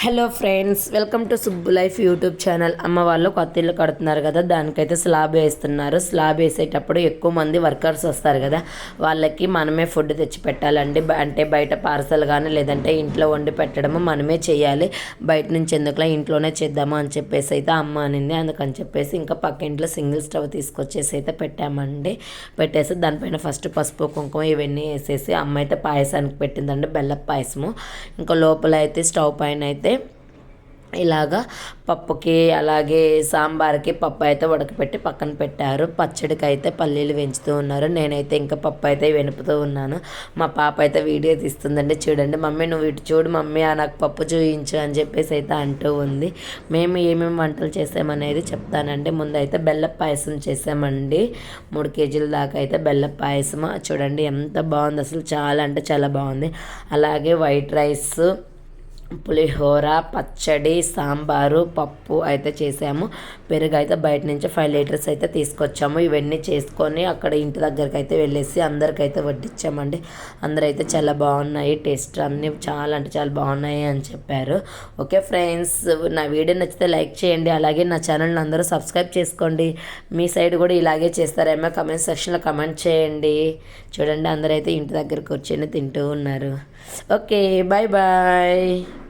Hello friends welcome to Subbu life YouTube channel. అమ్మ వాళ్ళు కొత్త ఇల్లు కడుతున్నారు కదా దానికైతే స్లాబ్ వేస్తున్నారు. స్లాబ్ వేసేటప్పుడు ఎక్కువ మంది వర్కర్స్ వస్తారు కదా వాళ్ళకి మనమే ఫుడ్ తెచ్చి పెట్టాలండి. అంటే బయట పార్సల్ కానీ లేదంటే ఇంట్లో వండి పెట్టడము మనమే చేయాలి. బయట నుంచి ఎందుకులా ఇంట్లోనే చేద్దాము అని చెప్పేసి అయితే అమ్మ అనింది. అందుకని చెప్పేసి ఇంకా పక్క ఇంట్లో సింగిల్ స్టవ్ తీసుకొచ్చేసి అయితే పెట్టామండి. పెట్టేసి దానిపైన ఫస్ట్ పసుపు కుంకుమ ఇవన్నీ వేసేసి అమ్మ అయితే పాయసానికి పెట్టిందండి బెల్లపు పాయసము. ఇంకా లోపల అయితే స్టవ్ పైన అయితే ఇలాగా పప్పుకి అలాగే సాంబార్కి పప్పు అయితే ఉడకపెట్టి పక్కన పెట్టారు. పచ్చడికి అయితే పల్లీలు పెంచుతూ ఉన్నారు. నేనైతే ఇంకా పప్పు అయితే వెనుపుతూ ఉన్నాను. మా పాప అయితే వీడియో తీస్తుందండి. చూడండి మమ్మీ నువ్వు ఇటు చూడు మమ్మీ ఆ నాకు పప్పు చూయించు అని చెప్పేసి అయితే అంటూ ఉంది. మేము ఏమేమి వంటలు చేసామనేది చెప్తానండి. ముందు అయితే బెల్ల పాయసం చేసామండి. మూడు కేజీల దాకా అయితే బెల్ల పాయసం చూడండి ఎంత బాగుంది. అసలు చాలా అంటే చాలా బాగుంది. అలాగే వైట్ రైస్ పులిహోర పచ్చడి సాంబారు పప్పు అయితే చేసాము. పెరుగు అయితే బయట నుంచి ఫైవ్ లీటర్స్ అయితే తీసుకొచ్చాము. ఇవన్నీ చేసుకొని అక్కడ ఇంటి దగ్గరికి అయితే వెళ్ళేసి అందరికైతే వడ్డించామండి అందరూ అయితే చాలా బాగున్నాయి. టేస్ట్ అన్నీ చాలా అంటే చాలా బాగున్నాయి అని చెప్పారు. ఓకే ఫ్రెండ్స్ నా వీడియో నచ్చితే లైక్ చేయండి. అలాగే నా ఛానల్ని అందరూ సబ్స్క్రైబ్ చేసుకోండి. మీ సైడ్ కూడా ఇలాగే చేస్తారేమో కమెంట్ సెక్షన్లో కమెంట్ చేయండి. చూడండి అందరైతే ఇంటి దగ్గరికి వచ్చి తింటూ ఉన్నారు. Okay bye bye.